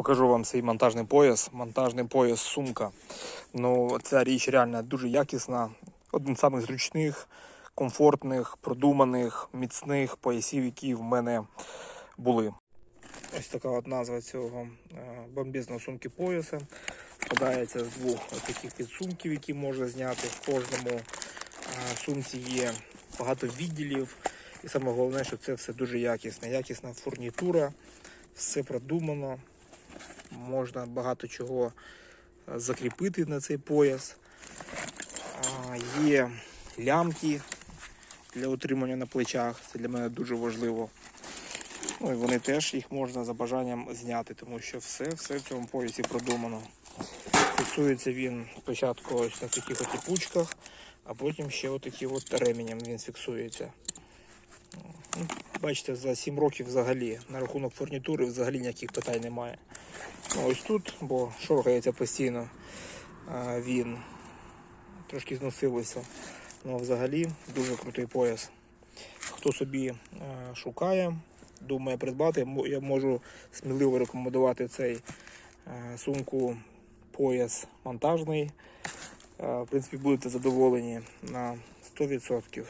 Покажу вам свій монтажний пояс. Монтажний пояс сумка. Ну, ця річ реально дуже якісна. Один з самих зручних, комфортних, продуманих, міцних поясів, які в мене були. Ось така от назва цього е, бомбезного сумки пояса. Складається з двох таких підсумків, які можна зняти. В кожному е, сумці є багато відділів. І саме головне, що це все дуже якісне. Якісна фурнітура, все продумано. Можна багато чого е, закріпити на цей пояс. Є лямки для утримання на плечах. Це для мене дуже важливо. Ну і вони теж їх можна за бажанням зняти, тому що все, все в цьому поясі продумано. Фіксується він спочатку ось на таких от ліпучках, а потім ще отакі от ременем він фіксується. Бачите, за 7 років взагалі на рахунок фурнітури взагалі ніяких питань немає. Ну, ось тут, бо шоргається постійно він. Трошки зносилося. Ну, взагалі дуже крутий пояс. Хто собі шукає, думає придбати, я можу сміливо рекомендувати цей сумку пояс монтажний. В принципі, будете задоволені на 100%.